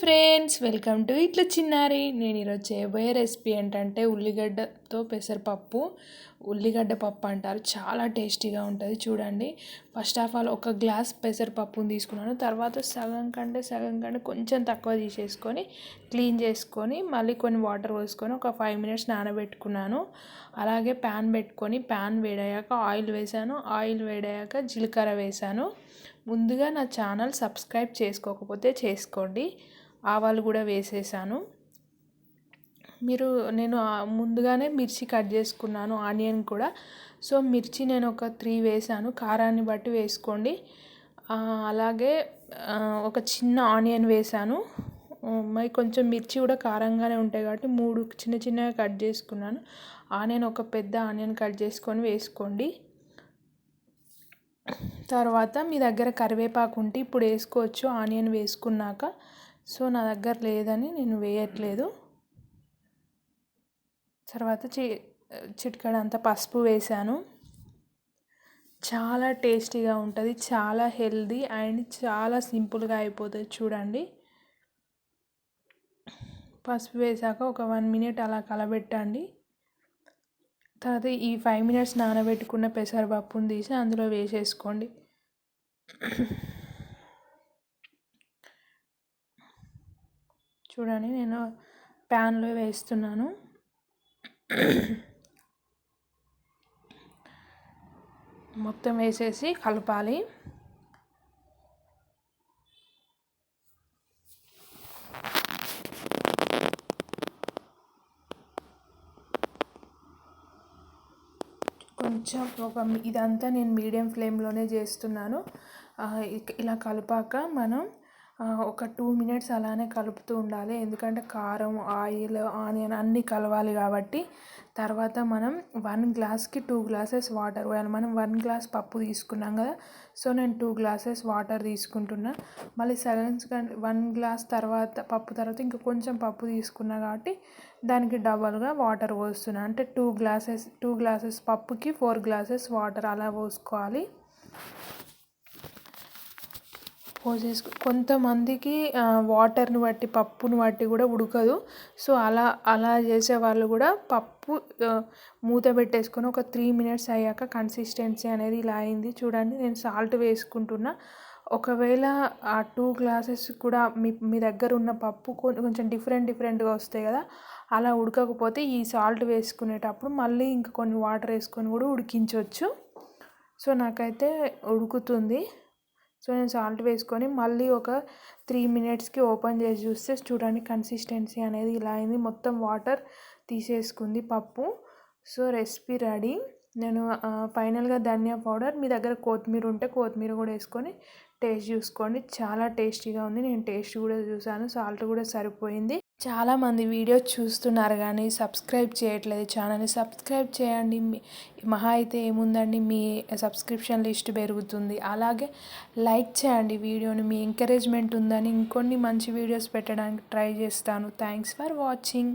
Friends welcome to ఇట్లా చిన్నారి. నేను ఈరోజు చేయబోయే రెసిపీ ఏంటంటే ఉల్లిగడ్డతో పెసరపప్పు. ఉల్లిగడ్డ పప్పు అంటారు. చాలా టేస్టీగా ఉంటుంది. చూడండి. ఫస్ట్ ఆఫ్ ఆల్ ఒక గ్లాస్ పెసరపప్పుని తీసుకున్నాను. తర్వాత సగం కంటే సగం కంటే కొంచెం తక్కువ తీసేసుకొని క్లీన్ చేసుకొని మళ్ళీ కొన్ని వాటర్ పోసుకొని ఒక ఫైవ్ మినిట్స్ నానబెట్టుకున్నాను. అలాగే ప్యాన్ పెట్టుకొని ప్యాన్ వేడయ్యాక ఆయిల్ వేసాను. ఆయిల్ వేడయ్యాక జీలకర్ర వేసాను. ముందుగా నా ఛానల్ సబ్స్క్రైబ్ చేసుకోకపోతే చేసుకోండి. ఆవాలు కూడా వేసేసాను. మీరు నేను ముందుగానే మిర్చి కట్ చేసుకున్నాను ఆనియన్ కూడా. సో మిర్చి నేను ఒక త్రీ వేసాను కారాన్ని బట్టి వేసుకోండి. అలాగే ఒక చిన్న ఆనియన్ వేసాను. మరి కొంచెం మిర్చి కూడా కారంగానే ఉంటాయి కాబట్టి మూడు చిన్న చిన్నగా కట్ చేసుకున్నాను. ఆనియన్ ఒక పెద్ద ఆనియన్ కట్ చేసుకొని వేసుకోండి. తర్వాత మీ దగ్గర కరివేపాకు ఉంటే ఇప్పుడు వేసుకోవచ్చు ఆనియన్ వేసుకున్నాక. సో నా దగ్గర లేదని నేను వేయట్లేదు. తర్వాత చి చిటికడంత పసుపు వేసాను చాలా టేస్టీగా ఉంటుంది చాలా హెల్దీ అండ్ చాలా సింపుల్గా అయిపోతుంది చూడండి. పసుపు వేసాక ఒక వన్ మినిట్ అలా కలబెట్టండి. తర్వాత ఈ ఫైవ్ మినిట్స్ నానబెట్టుకున్న పెసరపప్పును తీసి అందులో వేసేసుకోండి. చూడండి నేను ప్యాన్లో వేస్తున్నాను. మొత్తం వేసేసి కలపాలి. కొంచెం ఒక ఇదంతా నేను మీడియం ఫ్లేమ్లోనే చేస్తున్నాను. ఇలా కలిపాక మనం ఒక టూ మినిట్స్ అలానే కలుపుతూ ఉండాలి. ఎందుకంటే కారం ఆయిల్ ఆనియన్ అన్నీ కలవాలి కాబట్టి తర్వాత మనం వన్ గ్లాస్కి టూ గ్లాసెస్ వాటర్ పోయాలి మనం వన్ గ్లాస్ పప్పు తీసుకున్నాం కదా సో నేను టూ గ్లాసెస్ వాటర్ తీసుకుంటున్నా. మళ్ళీ సెవెన్స్ వన్ గ్లాస్ తర్వాత పప్పు తర్వాత ఇంకా కొంచెం పప్పు తీసుకున్నా కాబట్టి దానికి డబల్గా వాటర్ పోస్తున్నా. అంటే టూ గ్లాసెస్ టూ గ్లాసెస్ పప్పుకి ఫోర్ గ్లాసెస్ వాటర్ అలా పోసుకోవాలి. పోసేసుకు కొంతమందికి వాటర్ని బట్టి పప్పుని బట్టి కూడా ఉడకదు. సో అలా అలా చేసే వాళ్ళు కూడా పప్పు మూత పెట్టేసుకొని ఒక త్రీ మినిట్స్ అయ్యాక కన్సిస్టెన్సీ అనేది ఇలా అయింది. చూడండి నేను సాల్ట్ వేసుకుంటున్నా. ఒకవేళ ఆ టూ గ్లాసెస్ కూడా మీ మీ దగ్గర ఉన్న పప్పు కొంచెం డిఫరెంట్ డిఫరెంట్గా వస్తాయి కదా అలా ఉడకకపోతే ఈ సాల్ట్ వేసుకునేటప్పుడు మళ్ళీ ఇంకా కొన్ని వాటర్ వేసుకొని కూడా ఉడికించవచ్చు సో నాకైతే ఉడుకుతుంది. సో నేను సాల్ట్ వేసుకొని మళ్ళీ ఒక త్రీ మినిట్స్కి ఓపెన్ చేసి చూస్తే చూడండి కన్సిస్టెన్సీ అనేది ఇలా అయింది. మొత్తం వాటర్ తీసేసుకుంది పప్పు. So recipe ready. నేను ఫైనల్గా ధనియా పౌడర్. మీ దగ్గర కొత్తిమీర ఉంటే కొత్తిమీర కూడా వేసుకొని టేస్ట్ చూసుకోండి. చాలా టేస్టీగా ఉంది. నేను టేస్ట్ కూడా చూసాను. సాల్ట్ కూడా సరిపోయింది. చాలామంది వీడియో చూస్తున్నారు కానీ సబ్స్క్రైబ్ చేయట్లేదు ఛానల్ని. సబ్స్క్రైబ్ చేయండి. మహా అయితే ఏముందండి? మీ సబ్స్క్రిప్షన్ లిస్ట్ పెరుగుతుంది. అలాగే లైక్ చేయండి వీడియోని. మీ ఎంకరేజ్మెంట్ ఉందని ఇంకొన్ని మంచి వీడియోస్ పెట్టడానికి ట్రై చేస్తాను. Thanks for watching.